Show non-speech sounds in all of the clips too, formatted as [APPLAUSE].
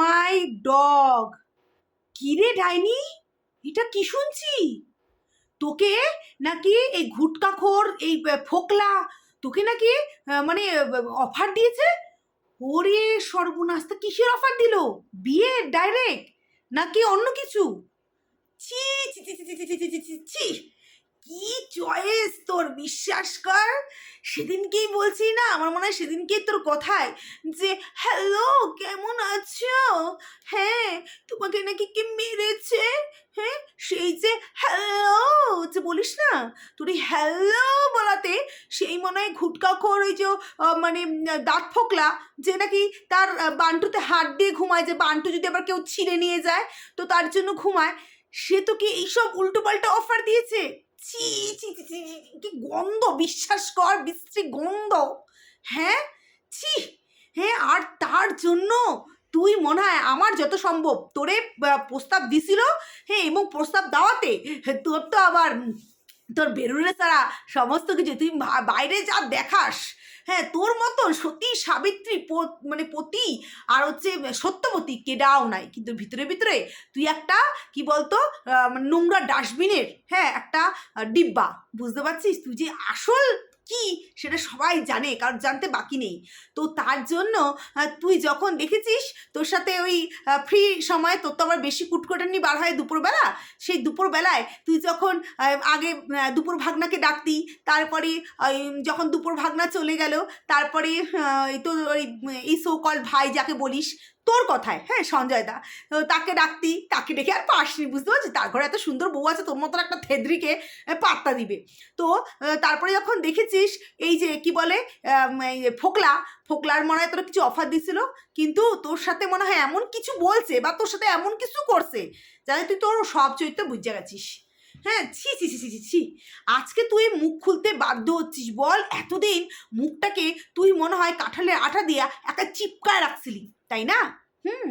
মাই dog কিরে, ডাইনি? এটা কি শুনছি? তোকে নাকি এই ঘুটকাখোর, এই ফোকলা, তোকে নাকি মানে অফার দিয়েছে? ওরে সর্বনাশ, তা কিসের অফার দিল? বিয়ে ডাইরেক্ট নাকি অন্য কিছু? ছি ছি ছি ছি ছি ছি ছি ছি কি চয়েস তোর, বিশ্বাস কর। সেদিনকেই বলছি না, আমার মনে হয় সেদিনকেই তোর কথায় যে হ্যালো কেমন আছো হ্যাঁ তোমাকে নাকি কে মেরেছে হ্যাঁ সেই যে হ্যালো যে বলিস না তোর এই হ্যালো বলাতে সেই মনে হয় ঘুটকাখোর ওই যে মানে দাঁত ফোকলা যে নাকি তার বান্টুতে হাত দিয়ে ঘুমায় যে বান্টু যদি আবার কেউ ছিঁড়ে নিয়ে যায় তো তার জন্য ঘুমায়। সে তো কি এইসব উল্টো উল্টোপাল্টা অফার দিয়েছে? চি চি চি ছি, কি গন্ধ বিশ্বাস কর বিশ্রী গন্ধ। হ্যাঁ? ছি হ্যাঁ আর তার জন্য তুই মনে হয় আমার যত সম্ভব তোরে প্রস্তাব দিছিল হ্যাঁ এবং প্রস্তাব দেওয়াতে তোর তো আবার তোর বেরুনে তারা সমস্ত কিছু, তুই বাইরে যা দেখাস হ্যাঁ তোর মতন সতী সাবিত্রী মানে পতি আর হচ্ছে সত্যবতী কেডাও নাই। কিন্তু ভিতরে ভিতরে তুই একটা, কি বলতো নোংরা ডাস্টবিনের হ্যাঁ একটা ডিব্বা, বুঝতে পারছিস? তুই যে আসল কি? সেটা সবাই জানে কারণ জানতে বাকি নেই। তো তার জন্য তুই যখন দেখেছিস তোর সাথে ওই ফ্রি সময়, তোর তো আবার বেশি কুটকুটানি বার হয় দুপুরবেলা, সেই দুপুরবেলায় তুই যখন আগে দুপুর ভাগনাকে ডাকতি, তারপরে যখন দুপুর ভাগনা চলে গেল, তারপরে তো ওই, এই সো কল ভাই যাকে বলিস তোর কথায় হ্যাঁ সঞ্জয় দা। তাকে ডাকতি, তাকে ডেকে আর পাসনি, বুঝতে পারছিস? তার ঘরে এত সুন্দর বউ আছে, তোর মতন একটা থেদ্রিকে পাত্তা দিবে। তো তারপরে যখন দেখেছিস, এই যে কি বলে ফোকলা, ফোকলার মনে হয় তোর কিছু অফার দিছিল, কিন্তু তোর সাথে মনে হয় এমন কিছু বলছে বা তোর সাথে এমন কিছু করছে, যাতে তুই তোর সব চরিত্র বুঝে গেছিস। হ্যাঁ ছি ছি ছি ছি ছি আজকে তুই মুখ খুলতে বাধ্য হচ্ছিস, বল, এতদিন মুখটাকে তুই মনে হয় কাঁঠালের আঠা দিয়া একটা চিপকায় রাখছিলি। তাই না? হুম,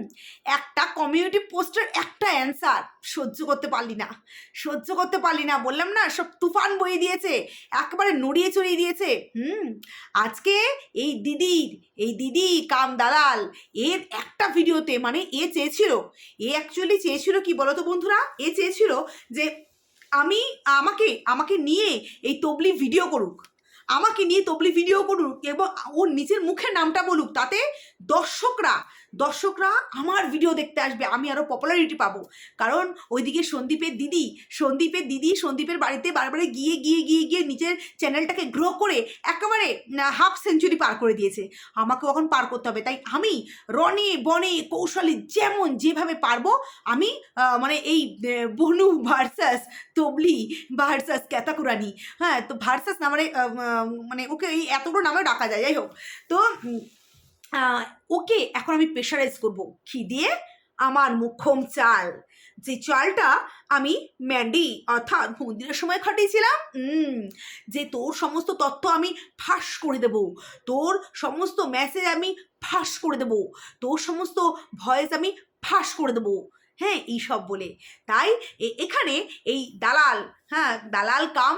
একটা কমিউনিটি পোস্টের একটা অ্যান্সার সহ্য করতে পারলি না। সহ্য করতে পারলি না। বললাম না, সব তুফান বয়ে দিয়েছে। একেবারে নড়িয়ে চড়িয়ে দিয়েছে। হুম, আজকে এই দিদির এই দিদি কাম দালাল, এর একটা ভিডিওতে মানে এ চেয়েছিল, এ অ্যাকচুয়ালি চেয়েছিল কি বলতো বন্ধুরা? এ চেয়েছিল যে আমি, আমাকে আমাকে নিয়ে এই তবলি ভিডিও করুক। আমাকে নিয়ে তবলি ভিডিও করুক এবং ওর নিজের মুখে নামটা বলুক তাতে দর্শকরা দর্শকরা আমার ভিডিও দেখতে আসবে, আমি আরও পপুলারিটি পাবো। কারণ ওইদিকে সন্দীপের দিদি সন্দীপের দিদি সন্দীপের বাড়িতে বারবারে গিয়ে গিয়ে গিয়ে গিয়ে নিজের চ্যানেলটাকে গ্রো করে একেবারে হাফ সেঞ্চুরি পার করে দিয়েছে। আমাকে এখন পার করতে হবে। তাই আমি রনে, বনে, কৌশলে যেমন যেভাবে পারব, আমি মানে এই বনু ভার্সাস তবলি ভার্সাস ক্যাতাকুরানি। হ্যাঁ তো ভার্সাস না মানে ওকে এই এতগুলো নামে ডাকা যায়। যাই হোক, তো ওকে এখন আমি প্রেশারাইজ করব। কি দিয়ে? আমার মুখ্যম চাল। যে চালটা আমি ম্যান্ডি অর্থাৎ মন্দিরের সময় খাটিয়েছিলাম যে তোর সমস্ত তথ্য আমি ফাঁস করে দেব। তোর সমস্ত মেসেজ আমি ফাঁস করে দেব। তোর সমস্ত ভয়েস আমি ফাঁস করে দেবো। হ্যাঁ এইসব বলে। তাই এখানে এই দালাল হ্যাঁ দালাল কাম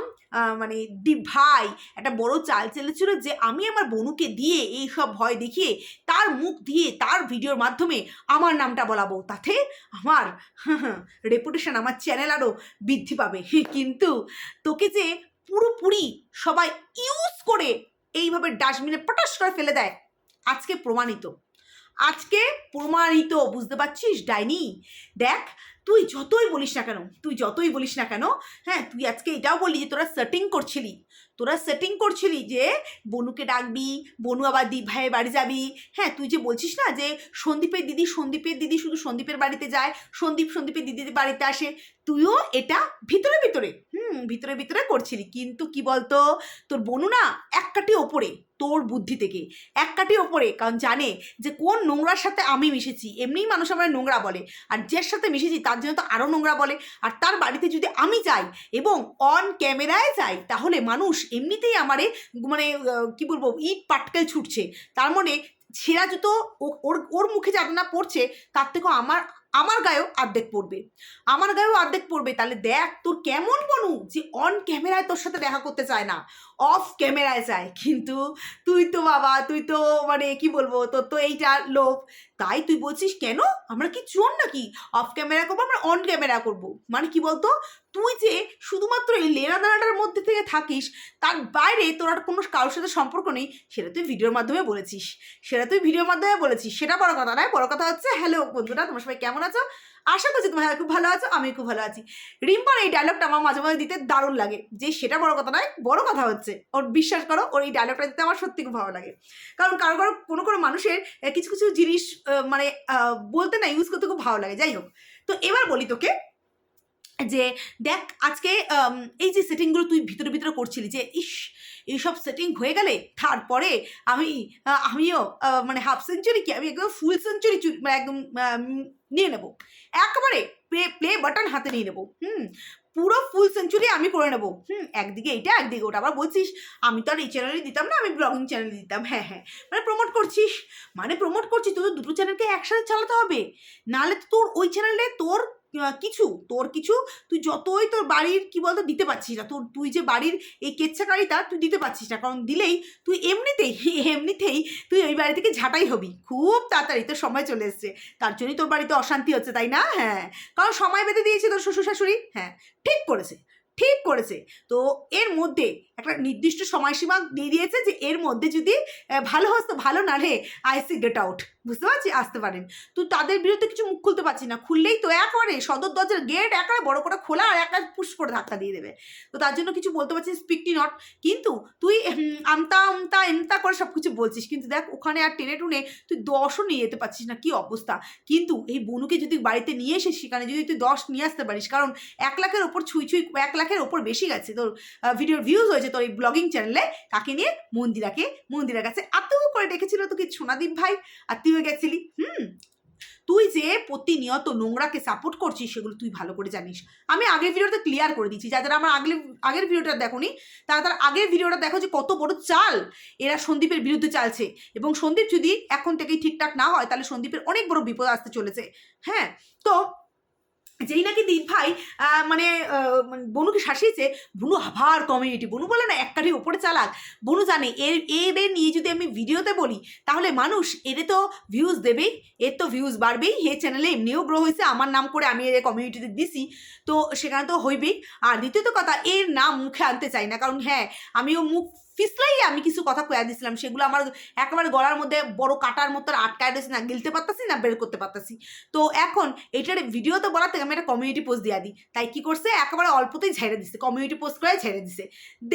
মানে দি ভাই, একটা বড় চাল চেলেছিল যে আমি আমার বনুকে দিয়ে এই সব ভয় দেখিয়ে তার মুখ দিয়ে তার ভিডিওর মাধ্যমে আমার নামটা বলাবো। তাতে আমার রেপুটেশন আমার চ্যানেল আরও বৃদ্ধি পাবে। কিন্তু তোকে যে পুরোপুরি সবাই ইউজ করে এইভাবে ডাস্টবিনে পটাশ করে ফেলে দেয়, আজকে প্রমাণিত। আজকে প্রমাণিত, বুঝতে পারছিস, ডাইনি? দেখ, তুই যতই বলিস না কেন, তুই যতই বলিস না কেন হ্যাঁ তুই আজকে এটাও বললি যে তোরা সেটিং করছিলি। তোরা সেটিং করছিলি যে বনুকে ডাকবি, বনু আবার দি ভাইয়ের বাড়ি যাবি। হ্যাঁ তুই যে বলছিস না যে সন্দীপের দিদি সন্দীপের দিদি শুধু সন্দীপের বাড়িতে যায়, সন্দীপ সন্দীপের দিদির বাড়িতে আসে, তুইও এটা ভিতরে ভিতরে। ভিতরে ভিতরে করছিলি। কিন্তু কি বলতো? তোর বনু না এক কাটি ওপরে, তোর বুদ্ধি থেকে। এক কাটি ওপরে, কারণ জানে যে কোন নোংরার সাথে আমি মিশেছি। এমনিই মানুষ আমার নোংরা বলে। আর যার সাথে মিশেছি, তার জন্য তো আরও নোংরা বলে। আর তার বাড়িতে যদি আমি যাই এবং অন ক্যামেরায় যাই, তাহলে মানুষ এমনিতেই আমারে মানে কি বলব, ইট পাটকেল ছুটছে। তার মানে ছেঁড়া জুতো ওর ওর মুখে যাতে না, পড়ছে, তার থেকেও আমার আমার গায়েও অর্ধেক পড়বে। আমার গায়েও অর্ধেক পড়বে। তাহলে দেখ তোর কেমন বনু যে অন ক্যামেরায় তোর সাথে দেখা করতে চায় না অফ ক্যামেরায় চায় কিন্তু তুই তো বাবা, তুই তো মানে কি বলব, তোর তো এইটা লোভ তাই তুই বলছিস কেন? আমরা কি চোর নাকি? অফ ক্যামেরা করব, আমরা অন ক্যামেরা করব। মানে কি বলতো? তুই যে শুধুমাত্র এই লেনা দানাটার মধ্যে থেকে থাকিস, তার বাইরে তোর আর কোনো কারোর সাথে সম্পর্ক নেই, সেটা তুই ভিডিওর মাধ্যমে বলেছিস। সেটা তুই ভিডিওর মাধ্যমে বলেছিস। সেটা বড় কথা নয়, বড় কথা হচ্ছে, হ্যালো বন্ধুরা, তোমার সবাই কেমন আছো? আশা করছি তোমরা খুব ভালো আছো আমি খুব ভালো আছি। রিম্পার এই ডায়লগটা আমার মাঝে মাঝে দিতে দারুণ লাগে। যে সেটা বড় কথা নয়, বড় কথা হচ্ছে। ওর বিশ্বাস করো, ওর এই ডায়লগটা দিতে আমার সত্যি খুব ভালো লাগে। কারণ কারও কারও কোনো কোনো মানুষের কিছু কিছু জিনিস মানে বলতে না ইউজ করতে খুব ভালো লাগে। যাই হোক, তো এবার বলি তোকে যে, দেখ, আজকে এই যে সেটিংগুলো তুই ভিতরে ভিতরে করছিলি যে, ইস এইসব সেটিং হয়ে গেলে তারপরে আমি আমিও মানে হাফ সেঞ্চুরি কি? আমি একদম ফুল সেঞ্চুরি মানে একদম নিয়ে নেব। একেবারে প্লে প্লে বাটন হাতে নিয়ে নেব। হুম, পুরো ফুল সেঞ্চুরি আমি করে নেব। হুম, একদিকে এইটা, একদিকে ওটা। আবার বলছিস, আমি তো আর এই চ্যানেলে দিতাম না, আমি ব্লগিং চ্যানেলে দিতাম। হ্যাঁ হ্যাঁ। মানে প্রমোট করছিস? মানে প্রমোট করছিস? তোর তো দুটো চ্যানেলকে একসাথে চালাতে হবে? নাহলে তো তোর ওই চ্যানেলে তোর কিছু, তোর কিছু, তুই যতই তোর বাড়ির, কি বলতো, দিতে পারছিস না। তোর, তুই যে বাড়ির এই কেচ্ছাকারিতা তুই দিতে পারছিস না। কারণ দিলেই তুই এমনিতেই এমনিতেই তুই ওই বাড়ি থেকে ঝাঁটাই হবি। খুব তাড়াতাড়ি তোর সময় চলে এসছে। তার জন্যই তোর বাড়িতে অশান্তি হচ্ছে, তাই না? হ্যাঁ। কারণ সময় বেঁধে দিয়েছে তোর শ্বশুর শাশুড়ি হ্যাঁ ঠিক করেছে। ঠিক করেছে। তো এর মধ্যে একটা নির্দিষ্ট সময়সীমা দিয়ে দিয়েছে যে এর মধ্যে যদি ভালো হস তো ভালো না রে আই সি গেট আউট বুঝতে পারছি? আসতে পারেন। তো তাদের বিরুদ্ধে কিছু মুখ খুলতে পারছি না। খুললেই তো একবারে সদর দরজার গেট একেবারে বড় করে খোলা আর একটা পুশ করে ধাক্কা দিয়ে দেবে। তো তার জন্য কিছু বলতে পারছিস স্পিকটি নট কিন্তু তুই আমতা আমতা, এমতা করে সব কিছু বলছিস। কিন্তু দেখ, ওখানে আর টেনে টুনে তুই দশও নিয়ে যেতে পারছিস না। কি অবস্থা? কিন্তু এই বনুকে যদি বাড়িতে নিয়ে এসে সেখানে যদি তুই দশ নিয়ে আসতে পারিস, কারণ এক লাখের ওপর ছুঁই ছুঁই, এক লাখের ওপর বেশি গেছে। তোর ভিডিওর ভিউজ হয়েছে তোর এই ব্লগিং চ্যানেলে কাকে নিয়ে মন্দিরাকে, মন্দিরার কাছে এত করে ডেকেছিল তোকে সোনাদীপ ভাই? আর তুইও গেছিলি, হুম? তুই যে প্রতিনিয়ত নোংরাকে সাপোর্ট করছিস, সেগুলো তুই ভালো করে জানিস। আমি আগের ভিডিওতে ক্লিয়ার করে দিচ্ছি। যারা আমার আগের আগের ভিডিওটা দেখোনি, তারা তার আগের ভিডিওটা দেখো যে কত বড় চাল এরা সন্দীপের বিরুদ্ধে চালছে। এবং সন্দীপ যদি এখন থেকেই ঠিকঠাক না হয়, তাহলে সন্দীপের অনেক বড় বিপদ আসতে চলেছে। হ্যাঁ তো যেই নাকি দীপ ভাই মানে মানে বনুকে শাসিয়েছে, বনু আবার কমিউনিটি, বনু বলে না এক কাঠি ওপরে চালাক। বনু জানে এর এদের নিয়ে যদি আমি ভিডিওতে বলি, তাহলে মানুষ, এদের তো ভিউজ দেবেই, এর তো ভিউজ বাড়বেই হে চ্যানেলে এমনিও গ্রো হয়েছে, আমার নাম করে আমি এর কমিউনিটিতে দিছি, তো সেখানে তো হইবেই। আর দ্বিতীয়ত কথা, এর নাম মুখে আনতে চাই না, কারণ হ্যাঁ আমিও মুখ ফিসলাই আমি কিছু কথা কয়া দিছিলাম, সেগুলো আমার একেবারে গলার মধ্যে বড় কাটার মতো আটকায় রয়েছে না, গিলতে পারতাছি না, বের করতে পারতাছি। তো এখন এটার ভিডিওতে বলার থেকে আমি একটা কমিউনিটি পোস্ট দিয়া দিই। তাই কি করছে? একেবারে অল্পতেই ঝেড়ে দিছে কমিউনিটি পোস্ট করে ঝেড়ে দিছে।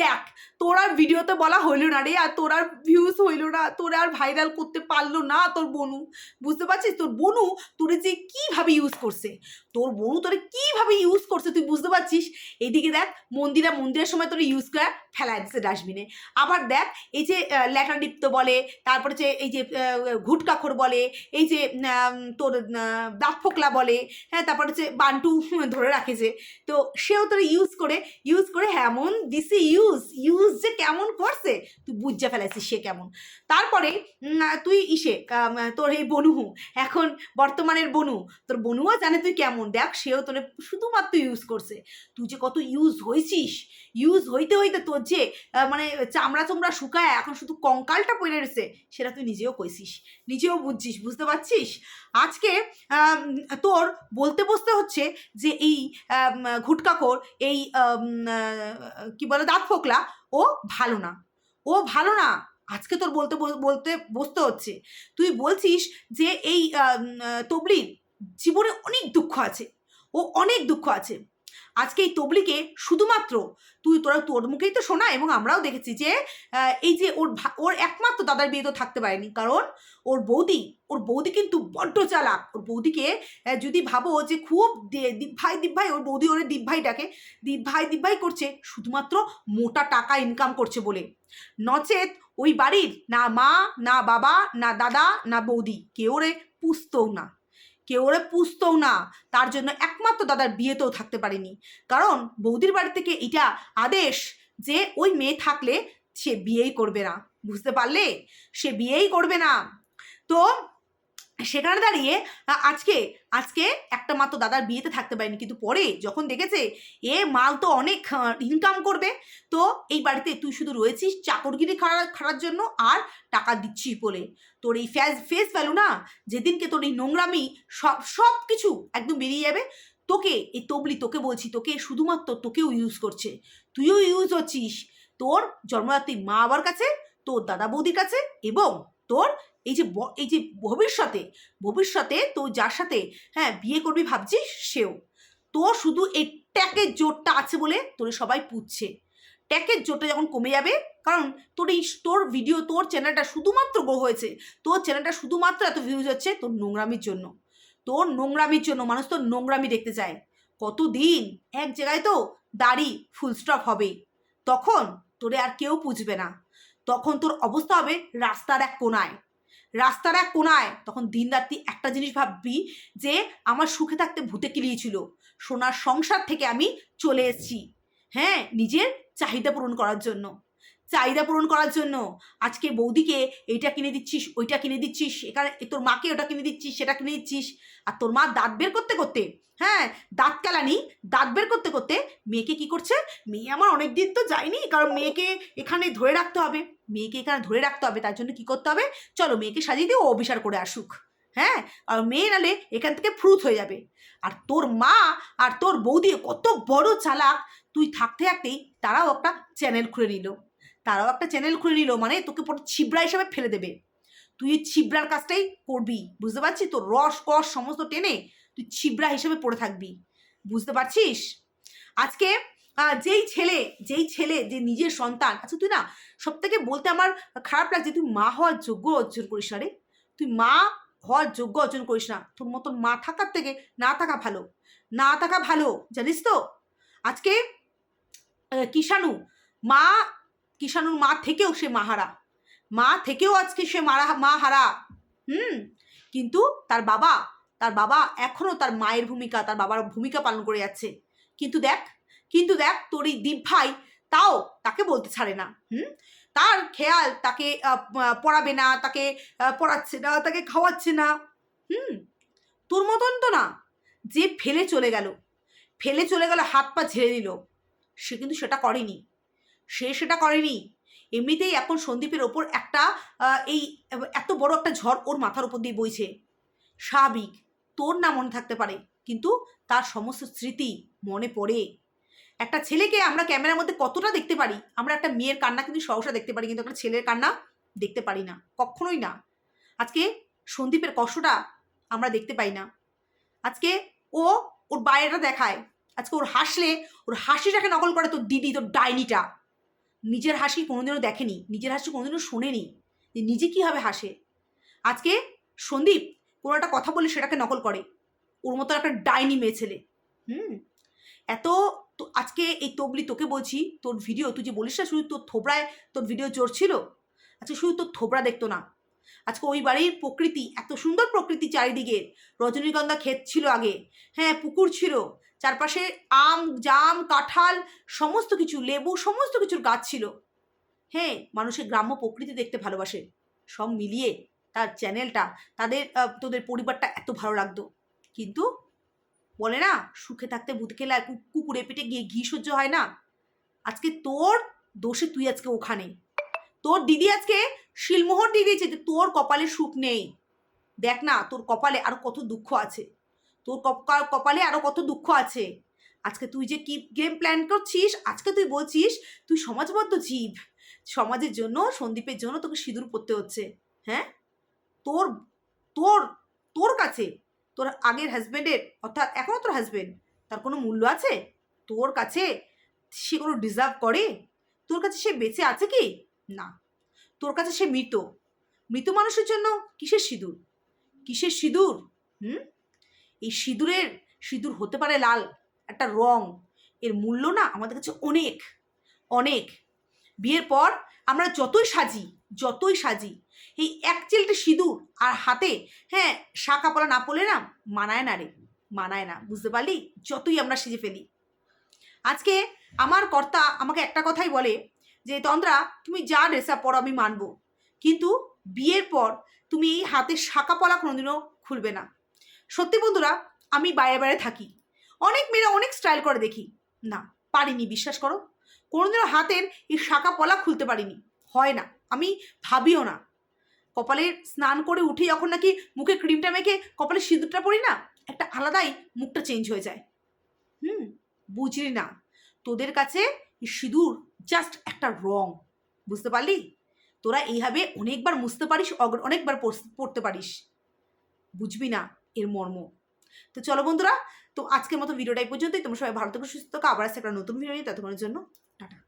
দেখ, তোর আর ভিডিওতে বলা হইল না রে, আর তোর আর ভিউজ হইল না, তোর আর ভাইরাল করতে পারল না তোর বনু। বুঝতে পারছিস? তোর বনু তোরে যে কীভাবে ইউজ করছে? তোর বনু তোরে কীভাবে ইউজ করছে তুই বুঝতে পারছিস? এইদিকে দেখ, মন্দিরা মন্দিরের সময় তোরে ইউজ করে ফেলায় দিচ্ছে ডাস্টবিনে আবার দেখ, এই যে ল্যাটারডিপ্ত বলে, তারপরে যে, এই যে ঘুটকাখর বলে, এই যে তোর দাঁত ফোকলা বলে হ্যাঁ তারপরে হচ্ছে বান্টু [LAUGHS] ধরে রাখেছে তো সেও তোর ইউজ করে ইউজ করে এমন দিছে ইউজ ইউজ যে কেমন করছে, তুই বুঝে ফেলাইছিস সে কেমন। তারপরে তুই ইসে তোর এই বনুহু এখন বর্তমানের বনু, তোর বনুও জানে তুই কেমন, দেখ, সেও তোর শুধুমাত্র ইউজ করছে। তুই যে কত ইউজ হয়েছিস ইউজ হইতে হইতে তোর যে মানে চামড়া চামড়া শুকায়, এখন শুধু কঙ্কালটা পড়ে রয়েছে, সেটা তুই নিজেও কইছিস, নিজেও বুঝছিস, বুঝতে পারছিস? আজকে তোর বলতে বসতে হচ্ছে যে এই ঘুটকাকর এই কি বলে, দাঁত ফোকলা, ও ভালো না, ও ভালো না, আজকে তোর বলতে বলতে বসতে হচ্ছে। তুই বলছিস যে এই তবলির জীবনে অনেক দুঃখ আছে, ও অনেক দুঃখ আছে আজকে এই তবলিকে শুধুমাত্র তুই, তোরা তোর মুখেই তো শোনা এবং আমরাও দেখেছি যে এই যে ওর ওর একমাত্র দাদার বিয়ে তো থাকতে পারেনি। কারণ ওর বৌদি ওর বৌদি কিন্তু বড্ড চালাক। ওর বৌদিকে যদি ভাবো যে খুব দে- দীপ ভাই দীপ ওর বৌদি ওর দীপ ভাই ডাকে দীপ ভাই দীপ করছে, শুধুমাত্র মোটা টাকা ইনকাম করছে বলে। নচেত ওই বাড়ির না মা, না বাবা, না দাদা, না বৌদি কেউ রে পুষতও না। কেউ ওরা পুষতও না। তার জন্য একমাত্র দাদার বিয়েতেও থাকতে পারেনি। কারণ বৌদির বাড়ি থেকে এটা আদেশ যে ওই মেয়ে থাকলে সে বিয়েই করবে না। বুঝতে পারলে? সে বিয়েই করবে না। তো সেখানে দাঁড়িয়ে আজকে আজকে একটা মাত্র দাদার বিয়েতে থাকতে পারেনি, কিন্তু পরে যখন দেখেছে, এ মাল তো অনেক ইনকাম করবে, তো এই বাড়িতে তুই শুধু রয়েছিস চাকরগিরি খাড়া খাড়ার জন্য আর টাকা দিচ্ছিস বলে। তোর এই ফেস ফেস ভ্যালু না, যেদিনকে তোর এই নোংরামি, সব সব কিছু একদম বেরিয়ে যাবে, তোকে, এই তবলি তোকে বলছি, তোকে শুধুমাত্র তোকেও ইউজ করছে। তুইও ইউজ হচ্ছিস। তোর জন্মদাত্রী মা বাবার কাছে, তোর দাদা বৌদির কাছে এবং তোর এই যে এই যে ভবিষ্যতে ভবিষ্যতে তো যার সাথে হ্যাঁ বিয়ে করবি ভাবছিস সেও। তোর শুধু এই ট্যাকের জোরটা আছে বলে তোর সবাই পুচ্ছে ট্যাকের জোরটা যখন কমে যাবে, কারণ তোর এই তোর ভিডিও তোর চ্যানেলটা শুধুমাত্র গ্রো হয়েছে, তোর চ্যানেলটা শুধুমাত্র এত ভিউজ হচ্ছে তোর নোংরামির জন্য। তোর নোংরামির জন্য, মানুষ তোর নোংরামি দেখতে চায়। কতদিন এক জায়গায় তো দাড়ি ফুল স্টপ হবে তখন তোরে আর কেউ পুজবে না। তখন তোর অবস্থা হবে রাস্তার এক কোনায়। রাস্তার এক কোনায় তখন দিন রাত্রি একটা জিনিস ভাববি যে আমার সুখে থাকতে ভূতে কিলিয়েছিল। সোনার সংসার থেকে আমি চলে এসেছি। হ্যাঁ নিজের চাহিদা পূরণ করার জন্য। চাহিদা পূরণ করার জন্য। আজকে বৌদিকে এইটা কিনে দিচ্ছিস, ওইটা কিনে দিচ্ছিস, এখানে তোর মাকে ওটা কিনে দিচ্ছিস, সেটা কিনে দিচ্ছিস। আর তোর মা দাঁত বের করতে করতে হ্যাঁ দাঁত কেলানি, দাঁত বের করতে করতে মেয়েকে কি করছে? মেয়ে আমার অনেক দিন তো যায়নি, কারণ মেয়েকে এখানে ধরে রাখতে হবে। মেয়েকে এখানে ধরে রাখতে হবে, তার জন্য কি করতে হবে? চলো মেয়েকে সাজিয়ে দিয়ে ও অবিচার করে আসুক হ্যাঁ? আর মেয়ে নালে এখান থেকে ফ্রুত হয়ে যাবে। আর তোর মা আর তোর বৌদি কত বড় চালাক। তুই থাকতে থাকতেই তারাও একটা চ্যানেল খুলে নিল। তারাও একটা চ্যানেল খুলে নিল মানে তোকে পরে ছিবড়া হিসাবে ফেলে দেবে। তুই এই ছিবড়ার কাজটাই করবি, বুঝতে পারছিস? তোর রস কস সমস্ত টেনে তুই ছিবড়া হিসেবে পড়ে থাকবি, বুঝতে পারছিস? আজকে যেই ছেলে যেই ছেলে, যে নিজের সন্তান আচ্ছা তুই না সব থেকে বলতে আমার খারাপ লাগছে, তুই মা হওয়ার যোগ্য অর্জন করিস না রে। তুই মা হওয়ার যোগ্য অর্জন করিস না। তোর মতন মা থাকার থেকে না থাকা ভালো। না থাকা ভালো, জানিস তো? আজকে কিষাণু, মা কিষাণুর মা থেকেও সে মাহারা। মা থেকেও আজকে সে মারা মা হারা হুম? কিন্তু তার বাবা তার বাবা এখনও তার মায়ের ভূমিকা, তার বাবার ভূমিকা পালন করে যাচ্ছে। কিন্তু দেখ কিন্তু দেখ তোর এই ভাই, তাও তাকে বলতে ছাড়ে না। হুম? তার খেয়াল তাকে পড়াবে না, তাকে পড়াচ্ছে না, তাকে খাওয়াচ্ছে না। হুম? তোর মতন তো না। যে ফেলে চলে গেল, ফেলে চলে গেল, হাত পা ঝেড়ে দিল। সে কিন্তু সেটা করেনি। সে সেটা করেনি। এমনিতেই এখন সন্দীপের ওপর একটা এই, এত বড় একটা ঝড় ওর মাথার উপর দিয়ে বইছে। স্বাভাবিক, তোর না মনে থাকতে পারে, কিন্তু তার সমস্ত স্মৃতি মনে পড়ে। একটা ছেলেকে আমরা ক্যামেরার মধ্যে কতটা দেখতে পারি, আমরা একটা মেয়ের কান্না কিন্তু সহসা দেখতে পারি, কিন্তু একটা ছেলের কান্না দেখতে পারি না, কখনোই না। আজকে সন্দীপের কষ্টটা আমরা দেখতে পাই না। আজকে ও ওর বাইরেটা দেখায়, আজকে ওর হাসলে, ওর হাসিটাকে নকল করে তোর দিদি, তোর ডাইনিটা। নিজের হাসি কোনোদিনও দেখেনি, নিজের হাসি কোনোদিনও শোনেনি যে নিজে কীভাবে হাসে। আজকে সন্দীপ কোনো একটা কথা বলে সেটাকে নকল করে। ওর মতো একটা ডাইনি মেয়ে ছেলে। হুম? এত তো আজকে এই তবলি তোকে বলছি, তোর ভিডিও, তুই যে বলিস না শুধু তোর থোবড়ায় তোর ভিডিও জোর ছিল আজকে শুধু তোর থোবড়া দেখতো না। আজকে ওই বাড়ির প্রকৃতি, এত সুন্দর প্রকৃতি চারিদিকে। রজনীগন্ধা ক্ষেত ছিল আগে। হ্যাঁ পুকুর ছিল। চারপাশে আম, জাম, কাঁঠাল, সমস্ত কিছু, লেবু, সমস্ত কিছুর গাছ ছিল। হ্যাঁ মানুষের গ্রাম্য প্রকৃতি দেখতে ভালোবাসে। সব মিলিয়ে তার চ্যানেলটা, তাদের তোদের পরিবারটা এত ভালো লাগতো। কিন্তু বলে না, সুখে থাকতে ভূত খেলে আর কুকুরে পেটে গিয়ে ঘি সহ্য হয় না। আজকে তোর দোষে তুই আজকে ওখানে। তোর দিদি আজকে শিলমোহর দিয়ে দিয়েছে যে তোর কপালে সুখ নেই। দেখ না, তোর কপালে আরও কত দুঃখ আছে। তোর কপ- কপালে আরও কত দুঃখ আছে। আজকে তুই যে কি গেম প্ল্যান করছিস, আজকে তুই বলছিস, তুই সমাজবদ্ধ জীব। সমাজের জন্য, সন্দীপের জন্য তোকে সিঁদুর পড়তে হচ্ছে। হ্যাঁ? তোর তোর তোর কাছে, তোর আগের হাজব্যান্ডের অর্থাৎ এখনও তোর হাজব্যান্ড তার কোনো মূল্য আছে? তোর কাছে সে কোনো ডিজার্ভ করে? তোর কাছে সে বেঁচে আছে কি? না। তোর কাছে সে মৃত। মৃত মানুষের জন্য কিসের সিঁদুর? কিসের সিঁদুর? হুম? এই সিঁদুরের, সিঁদুর হতে পারে লাল, একটা রং। এর মূল্য না আমাদের কাছে অনেক অনেক। বিয়ের পর আমরা যতই সাজি যতই সাজি, এই এক চিলটে সিঁদুর আর হাতে হ্যাঁ শাঁখা পলা না পড়লে না মানায় না রে, মানায় না। বুঝতে পারলি? যতই আমরা সেজে ফেলি। আজকে আমার কর্তা আমাকে একটা কথাই বলে যে, তন্দ্রা, তুমি যা ড্রেস আপ পরো আমি মানবো। কিন্তু বিয়ের পর তুমি এই হাতের শাঁকা পলা কোনোদিনও খুলবে না। সত্যি বন্ধুরা, আমি বাইরে বাইরে থাকি। অনেক মেয়েরা অনেক স্টাইল করে দেখি। না, পারিনি, বিশ্বাস করো। কোনোদিনও হাতের এই শাঁকা পলা খুলতে পারিনি। হয় না, আমি ভাবিও না। কপালে স্নান করে উঠে যখন নাকি মুখে ক্রিমটা মেখে কপালে সিঁদুরটা পরি না, একটা আলাদাই মুখটা চেঞ্জ হয়ে যায়। হুম, বুঝলি না। তোদের কাছে সিঁদুর জাস্ট একটা রং, বুঝতে পারলি? তোরা এইভাবে অনেকবার মুছতে পারিস অনেকবার পড়তে পারিস। বুঝবি না এর মর্ম। তো চলো বন্ধুরা, তো আজকের মতো ভিডিওটাই পর্যন্তই। তোমরা সবাই ভালো থেকে, সুস্থ থাকো। আবার আসছে একটা নতুন ভিডিও নিয়ে ততক্ষণের জন্য টাটা।